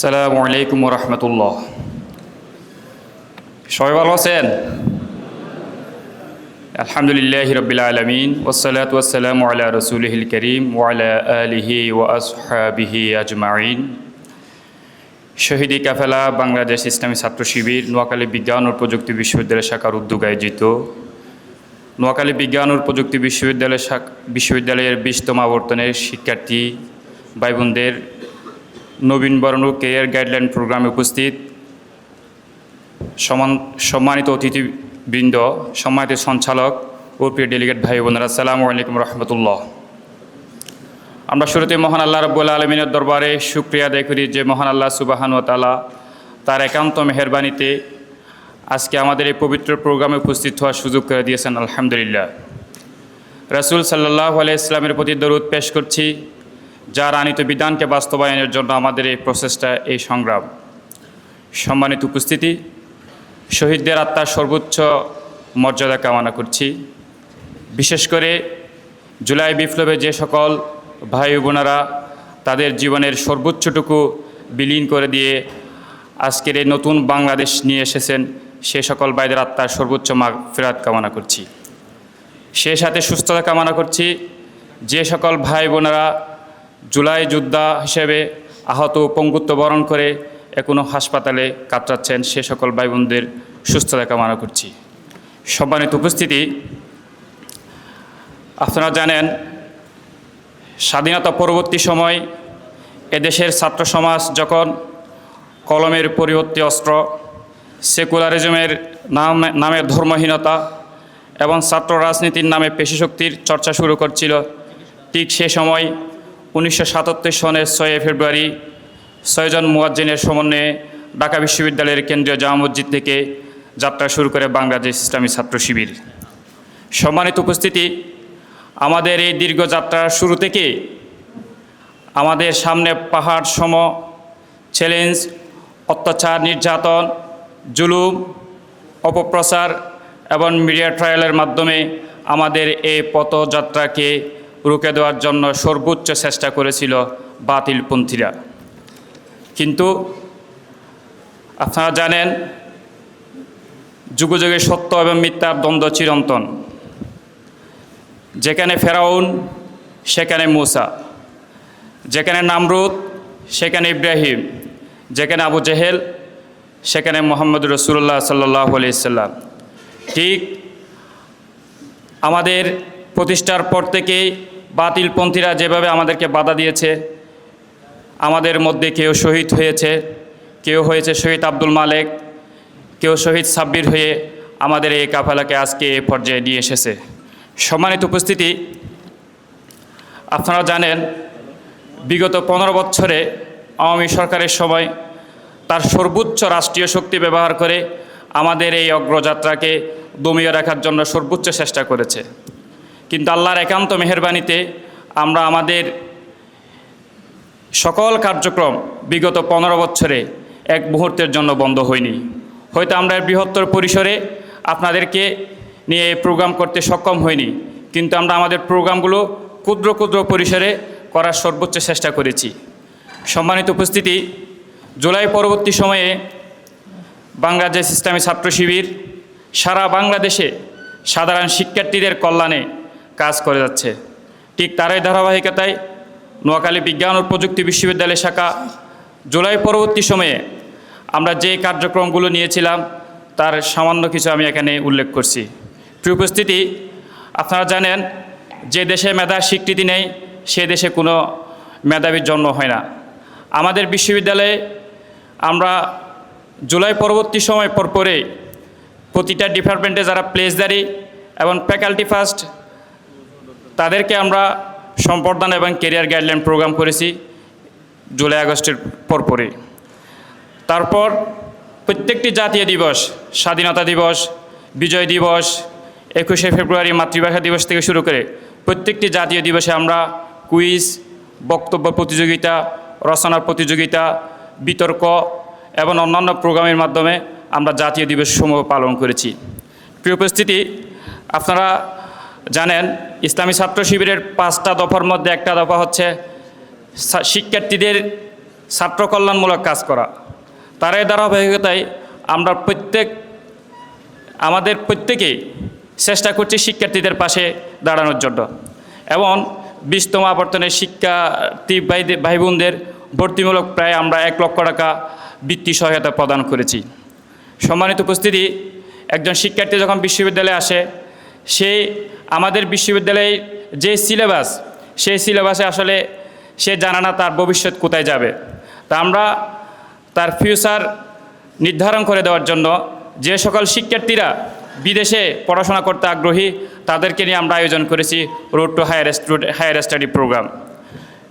আসসালামু আলাইকুম রহমতুল্লাহ সবাই ভালো আছেন? আলহামদুলিল্লাহ রবিল আলমিন ওসালাত ওয়াসালাম আলা রসুলহিল করিম ওয়ালা আলিহি ওয়া আসহাবিহি আজমাইন। শহীদি কাফেলা বাংলাদেশ ইসলামী ছাত্র শিবির নোয়াখালী বিজ্ঞান ও প্রযুক্তি বিশ্ববিদ্যালয় শাখার উদ্যোগ আয়োজিত। নোয়াখালী বিজ্ঞান ও প্রযুক্তি বিশ্ববিদ্যালয় বিশ্ববিদ্যালয়ের বিশতম আবর্তনের শিক্ষার্থী ভাই বোনদের নবীন বরণ ও কেরিয়ার গাইডলাইন প্রোগ্রামে উপস্থিত সমান সম্মানিত অতিথিবৃন্দ, সম্মানিত সঞ্চালক ও প্রিয় ডেলিগেট ভাই বোনেরা, আসসালামু আলাইকুম রহমতুল্লাহ। আমরা শুরুতে মহান আল্লাহ রব্বুল্লা আলমিনের দরবারে শুক্রিয়া আদায় করি যে মহান আল্লাহ সুবাহান তালা তার একান্ত মেহরবানিতে আজকে আমাদের এই পবিত্র প্রোগ্রামে উপস্থিত হওয়ার সুযোগ করে দিয়েছেন, আলহামদুলিল্লাহ। রাসূল সাল্লাহ আলাই ইসলামের প্রতি দরুদ পেশ করছি। যার আনিত বিধানকে বাস্তবায়নের জন্য আমাদের এই প্রচেষ্টা, এই সংগ্রাম। সম্মানিত উপস্থিতি, শহীদদের আত্মার সর্বোচ্চ মর্যাদা কামনা করছি। বিশেষ করে জুলাই বিপ্লবে যে সকল ভাই বোনেরা তাদের জীবনের সর্বোচ্চটুকু বিলীন করে দিয়ে আজকের এই নতুন বাংলাদেশ নিয়ে এসেছেন, সে সকল ভাইদের আত্মার সর্বোচ্চ মা ফেরাত কামনা করছি। সে সাথে সুস্থতা কামনা করছি। যে সকল ভাই বোনেরা জুলাই যোদ্ধা হিসেবে আহত পঙ্গুত্ব বরণ করে এখনও হাসপাতালে কাতরাচ্ছেন সে সকল ভাই বোনদের সুস্থতা কামনা করছি। সম্মানিত উপস্থিতি, আপনারা জানেন, স্বাধীনতা পরবর্তী সময় এদেশের ছাত্র সমাজ যখন কলমের পরিবর্তে অস্ত্র, সেকুলারিজমের নাম নামে ধর্মহীনতা এবং ছাত্র রাজনীতির নামে পেশিশক্তির চর্চা শুরু করছিল, ঠিক সে সময় উনিশশো সাতাত্তর সনের ছয় ফেব্রুয়ারি ছয়জন মুয়াজ্জিনের সমন্বয়ে ঢাকা বিশ্ববিদ্যালয়ের কেন্দ্রীয় জামা মসজিদ থেকে যাত্রা শুরু করে বাংলাদেশ ইসলামী ছাত্র শিবির। সম্মানিত উপস্থিতি, আমাদের এই দীর্ঘ যাত্রার শুরু থেকে আমাদের সামনে পাহাড় সম চ্যালেঞ্জ, অত্যাচার, নির্যাতন, জুলুম, অপপ্রচার এবং মিডিয়া ট্রায়ালের মাধ্যমে আমাদের এই পথযাত্রাকে রুখে দেওয়ার জন্য সর্বোচ্চ চেষ্টা করেছিল বাতিলপন্থীরা। কিন্তু আপনারা জানেন যুগে যুগে সত্য এবং মিথ্যার দ্বন্দ্ব চিরন্তন। যেখানে ফেরাউন, সেখানে মুসা। যেখানে নামরুদ, সেখানে ইব্রাহিম। যেখানে আবু জেহেল, সেখানে মোহাম্মদ রসুল্লাহ সাল্লাহ আলিয়াল্লাম ঠিক আমাদের প্রতিষ্ঠার পর থেকেই বাতিলপন্থীরা যেভাবে আমাদেরকে বাধা দিয়েছে, আমাদের মধ্যে কেউ শহীদ হয়েছে, কেউ হয়েছে শহীদ আব্দুল মালেক, কেউ শহীদ সাব্বির হয়ে আমাদের এই কাফেলাকে আজকে এ পর্যায়ে নিয়ে এসেছে। সম্মানিত উপস্থিতি, আপনারা জানেন, বিগত পনেরো বছরে আওয়ামী সরকারের সময় তার সর্বোচ্চ রাষ্ট্রীয় শক্তি ব্যবহার করে আমাদের এই অগ্রযাত্রাকে দমিয়ে রাখার জন্য সর্বোচ্চ চেষ্টা করেছে। কিন্তু আল্লাহর একান্ত মেহরবানিতে আমরা আমাদের সকল কার্যক্রম বিগত পনেরো বছরে এক মুহূর্তের জন্য বন্ধ হয়নি। হয়তো আমরা বৃহত্তর পরিসরে আপনাদেরকে নিয়ে প্রোগ্রাম করতে সক্ষম হয়নি কিন্তু আমরা আমাদের প্রোগ্রামগুলো ক্ষুদ্র ক্ষুদ্র পরিসরে করার সর্বোচ্চ চেষ্টা করেছি। সম্মানিত উপস্থিতি, জুলাই পরবর্তী সময়ে বাংলাদেশ ইসলামী ছাত্র শিবির সারা বাংলাদেশে সাধারণ শিক্ষার্থীদের কল্যাণে কাজ করে যাচ্ছে। ঠিক তারই ধারাবাহিকতায় নোয়াখালী বিজ্ঞান ও প্রযুক্তি বিশ্ববিদ্যালয় শাখা জুলাই পরবর্তী সময়ে আমরা যে কার্যক্রমগুলো নিয়েছিলাম, তার সামান্য কিছু আমি এখানে উল্লেখ করছি। প্রিয় উপস্থিতি, আপনারা জানেন যে দেশে মেধার স্বীকৃতি নেই, সে দেশে কোনো মেধাবীর জন্ম হয় না। আমাদের বিশ্ববিদ্যালয়ে আমরা জুলাই পরবর্তী সময় পরপরে প্রতিটা ডিপার্টমেন্টে যারা প্লেসদারি এবং ফ্যাকাল্টি ফার্স্ট তাদেরকে আমরা সম্পর্দান এবং কেরিয়ার গাইডলাইন প্রোগ্রাম করেছি জুলাই আগস্টের পরপরে তারপর প্রত্যেকটি জাতীয় দিবস, স্বাধীনতা দিবস, বিজয় দিবস, একুশে ফেব্রুয়ারি মাতৃভাষা দিবস থেকে শুরু করে প্রত্যেকটি জাতীয় দিবসে আমরা কুইজ, বক্তব্য প্রতিযোগিতা, রচনা প্রতিযোগিতা, বিতর্ক এবং অন্যান্য প্রোগ্রামের মাধ্যমে আমরা জাতীয় দিবস সমূহ পালন করেছি। প্রিয় উপস্থিতি, আপনারা জানেন, ইসলামী ছাত্র শিবিরের পাঁচটা দফার মধ্যে একটা দফা হচ্ছে শিক্ষার্থীদের ছাত্র কল্যাণমূলক কাজ করা। তার এই ধারাবাহিকতায় আমরা প্রত্যেক, আমাদের প্রত্যেকেই চেষ্টা করছি শিক্ষার্থীদের পাশে দাঁড়ানোর জন্য। এবং বিশতম আবর্তনের শিক্ষার্থী ভাই ভাই বোনদের ভর্তিমূলক প্রায় আমরা এক লক্ষ টাকা বৃত্তি সহায়তা প্রদান করেছি। সম্মানিত উপস্থিতি, একজন শিক্ষার্থী যখন বিশ্ববিদ্যালয়ে আসে সে আমাদের বিশ্ববিদ্যালয়ে যে সিলেবাস, সেই সিলেবাসে আসলে সে জানে না তার ভবিষ্যৎ কোথায় যাবে। তা আমরা তার ফিউচার নির্ধারণ করে দেওয়ার জন্য যে সকল শিক্ষার্থীরা বিদেশে পড়াশোনা করতে আগ্রহী, তাদেরকে নিয়ে আমরা আয়োজন করেছি road to higher higher study program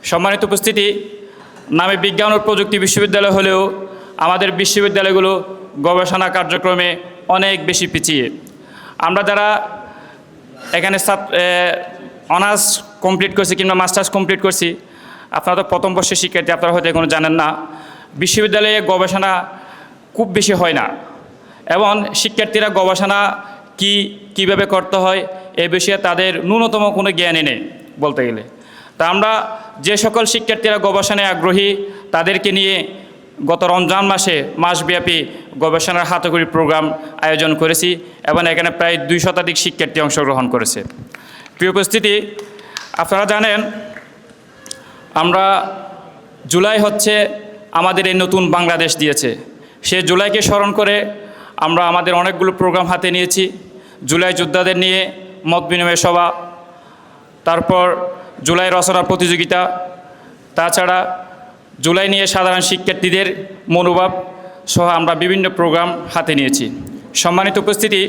সম্মানিত উপস্থিতি, নামে বিজ্ঞান ও প্রযুক্তি বিশ্ববিদ্যালয় হলেও আমাদের বিশ্ববিদ্যালয়গুলো গবেষণা কার্যক্রমে অনেক বেশি পিছিয়ে। আমরা যারা এখানে অনার্স কমপ্লিট করছি কিংবা মাস্টার্স কমপ্লিট করছি। আপনারা তো প্রথম বর্ষের শিক্ষার্থী, আপনারা হয়তো এখনও জানেন না। বিশ্ববিদ্যালয়ে গবেষণা খুব বেশি হয় না। এবং শিক্ষার্থীরা গবেষণা কি, কীভাবে করতে হয়, এ বিষয়ে তাদের ন্যূনতম কোনো জ্ঞানই নেই বলতে গেলে। তা আমরা যে সকল শিক্ষার্থীরা গবেষণায় আগ্রহী, তাদেরকে নিয়ে গত রমজান মাসে মাসব্যাপী গবেষণার হাতকড়ি প্রোগ্রাম আয়োজন করেছি এবং এখানে প্রায় দুই শতাধিক শিক্ষার্থী অংশগ্রহণ করেছে। প্রিয় উপস্থিতি, আপনারা জানেন, আমরা জুলাই হচ্ছে আমাদের এই নতুন বাংলাদেশ দিয়েছে। সে জুলাইকে স্মরণ করে আমরা আমাদের অনেকগুলো প্রোগ্রাম হাতে নিয়েছি। জুলাই যোদ্ধাদের নিয়ে মত বিনিময় সভা, তারপর জুলাই রচনা প্রতিযোগিতা, তাছাড়া জুলাই নিয়ে সাধারণ শিক্ষার্থীদের মনোভাব সহ আমরা বিভিন্ন প্রোগ্রাম হাতে নিয়েছি। সম্মানিত উপস্থিতি,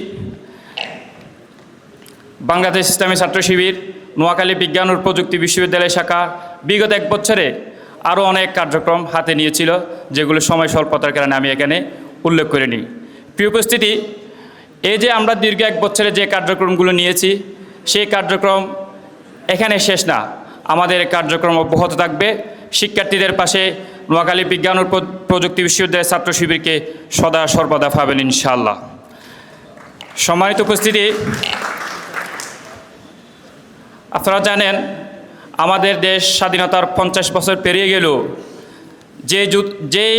বাংলাদেশ ইসলামী ছাত্র শিবির, নোয়াখালী বিজ্ঞান ও প্রযুক্তি বিশ্ববিদ্যালয় শাখা বিগত এক বছরে আরও অনেক কার্যক্রম হাতে নিয়েছিল, যেগুলো সময় স্বল্পতার কারণে আমি এখানে উল্লেখ করে নিই প্রিয় উপস্থিতি, এই যে আমরা দীর্ঘ এক বছরে যে কার্যক্রমগুলো নিয়েছি, সেই কার্যক্রম এখানে শেষ না। আমাদের কার্যক্রম অব্যাহত থাকবে। শিক্ষার্থীদের পাশে নোয়াখালী বিজ্ঞান ও প্রযুক্তি বিশ্ববিদ্যালয়ের ছাত্র শিবিরকে সদা সর্বদা পাবেন ইনশাআল্লাহ। সম্মানিত উপস্থিতি, আপনারা জানেন আমাদের দেশ স্বাধীনতার পঞ্চাশ বছর পেরিয়ে গেলেও যে যেই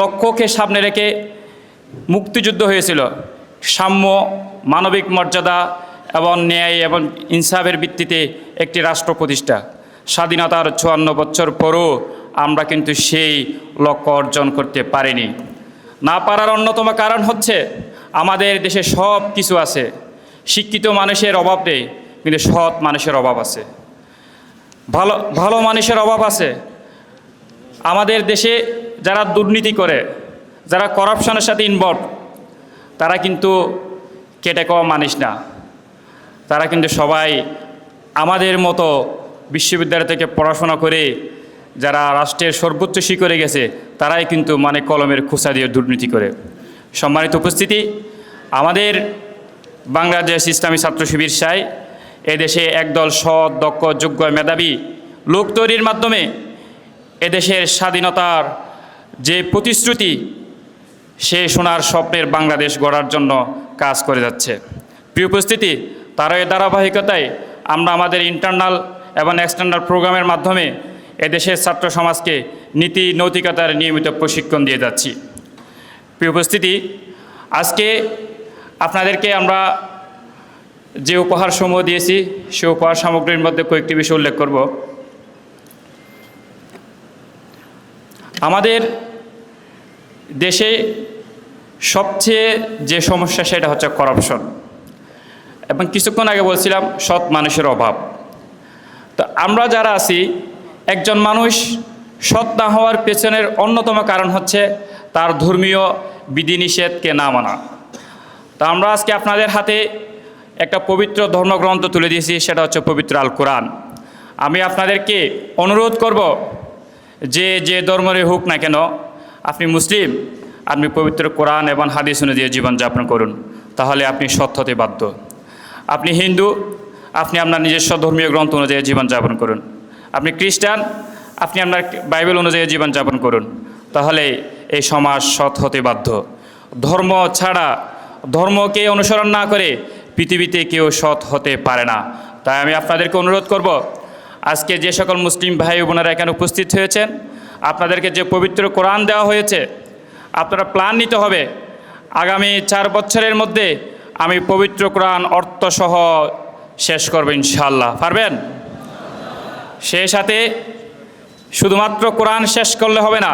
লক্ষ্যকে সামনে রেখে মুক্তিযুদ্ধ হয়েছিল, সাম্য, মানবিক মর্যাদা এবং ন্যায় এবং ইনসাফের ভিত্তিতে একটি রাষ্ট্র প্রতিষ্ঠা। স্বাধীনতার চুয়ান্ন বছর পরও আমরা কিন্তু সেই লক্ষ্য অর্জন করতে পারিনি। না পারার অন্যতম কারণ হচ্ছে আমাদের দেশে সব কিছু আছে। শিক্ষিত মানুষের অভাব নেই, কিন্তু সৎ মানুষের অভাব আছে। ভালো ভালো মানুষের অভাব আছে। আমাদের দেশে যারা দুর্নীতি করে, যারা করাপশনের সাথে ইনভলভ তারা কিন্তু কেটে কওয়া মানুষ না। তারা কিন্তু সবাই আমাদের মতো বিশ্ববিদ্যালয় থেকে পড়াশোনা করে যারা রাষ্ট্রের সর্বোচ্চ শিখরে গেছে, তারাই কিন্তু মানে কলমের খোসা দিয়ে দুর্নীতি করে। সম্মানিত উপস্থিতি, আমাদের বাংলাদেশ ইসলামী ছাত্র শিবির সাই এদেশে একদল সৎ, দক্ষ, যোগ্য মেধাবী লোক তৈরির মাধ্যমে এদেশের স্বাধীনতার যে প্রতিশ্রুতি, সে সোনার স্বপ্নের বাংলাদেশ গড়ার জন্য কাজ করে যাচ্ছে। প্রিয় উপস্থিতি তার এই ধারাবাহিকতায় আমরা আমাদের ইন্টারনাল এবং এক্সটার্নাল প্রোগ্রামের মাধ্যমে এদেশের ছাত্র সমাজকে নীতি, নৈতিকতার নিয়মিত প্রশিক্ষণ দিয়ে যাচ্ছি। প্রিয় উপস্থিতি, আজকে আপনাদেরকে আমরা যে উপহার সমূহ দিয়েছি, সে উপহার সামগ্রীর মধ্যে কয়েকটি বিষয় উল্লেখ করব। আমাদের দেশে সবচেয়ে যে সমস্যা, সেটা হচ্ছে করাপশন এবং কিছুক্ষণ আগে বলছিলাম, সৎ মানুষের অভাব। তো আমরা যারা আছি, একজন মানুষ সৎ না হওয়ার পেছনের অন্যতম কারণ হচ্ছে তার ধর্মীয় বিধিনিষেধকে না মানা। তো আমরা আজকে আপনাদের হাতে একটা পবিত্র ধর্মগ্রন্থ তুলে দিয়েছি, সেটা হচ্ছে পবিত্র আল কোরআন আমি আপনাদেরকে অনুরোধ করব, যে যে ধর্মরে হোক না কেন, আপনি মুসলিম, আপনি পবিত্র কোরআন এবং হাদিস অনুযায়ী জীবনযাপন করুন, তাহলে আপনি সৎ হতে বাধ্য। আপনি হিন্দু আপনি আপনার নিজস্ব ধর্মীয় গ্রন্থ অনুযায়ী জীবনযাপন করুন। আপনি খ্রিস্টান, আপনি আপনার বাইবেল অনুযায়ী জীবনযাপন করুন। তাহলে এই সমাজ সৎ হতে বাধ্য। ধর্ম ছাড়া ধর্মকে অনুসরণ না করে পৃথিবীতে কেউ সৎ হতে পারে না। তাই আমি আপনাদেরকে অনুরোধ করব, আজকে যে সকল মুসলিম ভাই বোনেরা এখানে উপস্থিত হয়েছেন, আপনাদেরকে যে পবিত্র কোরআন দেওয়া হয়েছে, আপনারা প্ল্যান নিতে হবে। আগামী চার বছরের মধ্যে আমি পবিত্র কোরআন, অর্থসহ শেষ করবে ইনশাল্লাহ পারবেন? সেই সাথে শুধুমাত্র কোরআন শেষ করলে হবে না,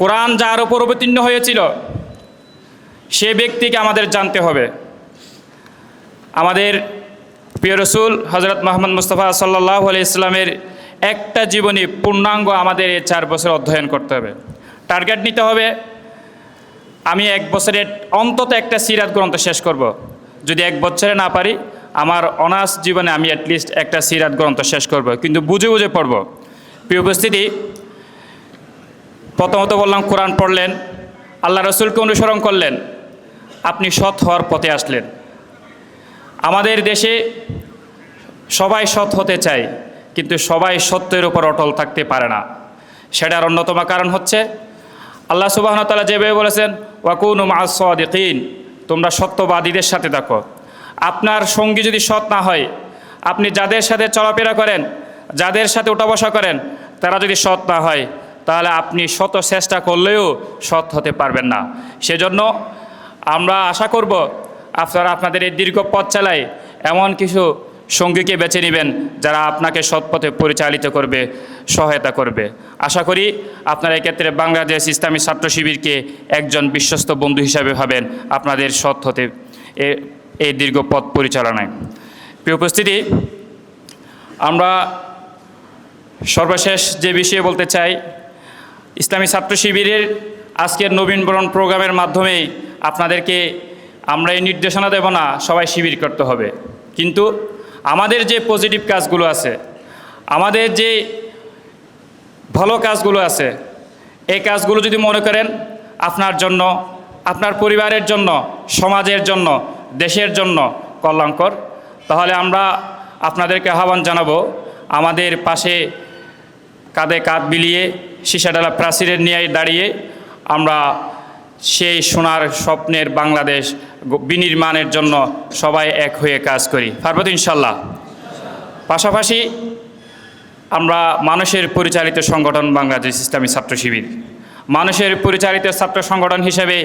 কোরআন যার উপর অবতীর্ণ হয়েছিল, সে ব্যক্তিকে আমাদের জানতে হবে। আমাদের প্রিয় রসুল হজরত মোহাম্মদ মুস্তফা সাল্লাহ আলি ইসলামের একটা জীবনী পূর্ণাঙ্গ আমাদের এই চার বছর অধ্যয়ন করতে হবে। টার্গেট নিতে হবে, আমি এক বছরের অন্তত একটা সিরাত গ্রন্থ শেষ করব। যদি এক বছরে না পারি আমার অনার্স জীবনে আমি অ্যাটলিস্ট একটা সিরাত গ্রন্থ শেষ করব। কিন্তু বুঝে বুঝে পড়ব। প্রিয় উপস্থিতি, প্রথমত বললাম, কোরআন পড়লেন, আল্লাহ রসুলকে অনুসরণ করলেন, আপনি সৎ হওয়ার পথে আসলেন। আমাদের দেশে সবাই সৎ হতে চায়, কিন্তু সবাই সত্যের উপর অটল থাকতে পারে না। সেটার অন্যতম কারণ হচ্ছে, আল্লাহ সুবাহতালা যেভাবে বলেছেন ওয়াকুন মাসদিন তোমরা সত্যবাদীদের সাথে থাকো। আপনার সঙ্গী যদি সৎ না হয়, আপনি যাদের সাথে চলাফেরা করেন, যাদের সাথে উঠা বসা করেন, তারা যদি সৎ না হয়, তাহলে আপনি শত চেষ্টা করলেও সৎ হতে পারবেন না। সেজন্য আমরা আশা করব আপনারা আপনাদের এই দীর্ঘ পথ চালায় এমন কিছু সঙ্গীকে বেছে নেবেন যারা আপনাকে সৎ পথে পরিচালিত করবে, সহায়তা করবে। আশা করি আপনারা এক্ষেত্রে বাংলাদেশ ইসলামী ছাত্র শিবিরকে একজন বিশ্বস্ত বন্ধু হিসাবে ভাবেন। আপনাদের সৎ হতে এই দীর্ঘ পথ পরিচালনায়। প্রিয় উপস্থিতি, আমরা সর্বশেষ যে বিষয়ে বলতে চাই, ইসলামী ছাত্র শিবিরের আজকের নবীনবরণ প্রোগ্রামের মাধ্যমে আপনাদেরকে আমরা এই নির্দেশনা দেব না, সবাই শিবির করতে হবে। কিন্তু আমাদের যে পজিটিভ কাজগুলো আছে, আমাদের যে ভালো কাজগুলো আছে, এই কাজগুলো যদি মনে করেন, আপনার জন্য, আপনার পরিবারের জন্য, সমাজের জন্য দেশের জন্য কল্যাণকর। তাহলে আমরা আপনাদেরকে আহ্বান জানাব, আমাদের পাশে কাঁধে কাঁধ বিলিয়ে সীসাডালা প্রাচীরের নিয়ে দাঁড়িয়ে আমরা সেই সোনার স্বপ্নের বাংলাদেশ বিনির্মাণের জন্য সবাই এক হয়ে কাজ করি। পারব তো ইনশাল্লাহ? পাশাপাশি আমরা মানুষের পরিচালিত সংগঠন বাংলাদেশ ইসলামী ছাত্র শিবির। মানুষের পরিচালিত ছাত্র সংগঠন হিসেবে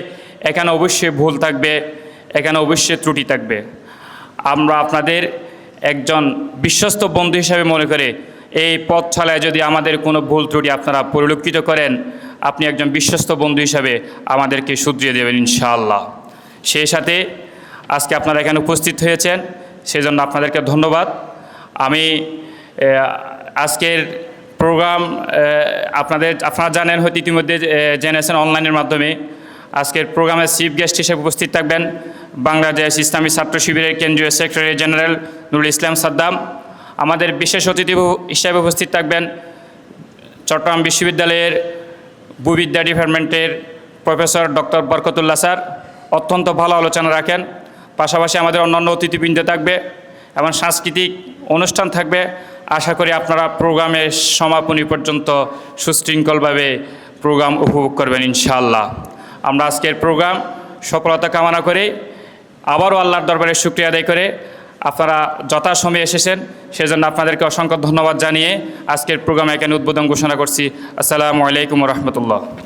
এখানে অবশ্যই ভুল থাকবে। এখানে অবশ্যই ত্রুটি থাকবে। আমরা আপনাদের একজন বিশ্বস্ত বন্ধু হিসাবে মনে করে, এই পথ ছালায় যদি আমাদের কোনো ভুল ত্রুটি আপনারা পরিলক্ষিত করেন, আপনি একজন বিশ্বস্ত বন্ধু হিসাবে আমাদেরকে শুধরিয়ে দেবেন ইনশাআল্লাহ। সেই সাথে আজকে আপনারা এখানে উপস্থিত হয়েছেন, সেজন্য আপনাদেরকে ধন্যবাদ। আমি আজকের প্রোগ্রাম আপনাদের, আপনারা জানেন হয়তো ইতিমধ্যে জেনেছেন অনলাইনের মাধ্যমে। আজকের প্রোগ্রামের চিফ গেস্ট হিসেবে উপস্থিত থাকবেন। বাংলাদেশ ইসলামী ছাত্র শিবিরের কেন্দ্রীয় সেক্রেটারি জেনারেল নুরুল ইসলাম সাদ্দাম। আমাদের বিশেষ অতিথি হিসেবে উপস্থিত থাকবেন চট্টগ্রাম বিশ্ববিদ্যালয়ের ভূবিদ্যা ডিপার্টমেন্টের প্রফেসর ডক্টর বরকতুল্লাহ স্যার। অত্যন্ত ভালো আলোচনা রাখেন। পাশাপাশি আমাদের অন্যান্য অতিথিবৃন্দ থাকবে এবং সাংস্কৃতিক অনুষ্ঠান থাকবে। আশা করি আপনারা প্রোগ্রামের সমাপনী পর্যন্ত সুশৃঙ্খলভাবে প্রোগ্রাম উপভোগ করবেন ইনশাআল্লাহ। আমরা আজকের প্রোগ্রাম সফলতা কামনা করে। আবারও আল্লাহর দরবারে শুক্রিয়া আদায় করে আপনারা যথাসময়ে এসেছেন, সেজন্য আপনাদেরকে অসংখ্য ধন্যবাদ জানিয়ে আজকের প্রোগ্রামে এখানে উদ্বোধন ঘোষণা করছি। আসসালামু আলাইকুম রহমতুল্লাহ।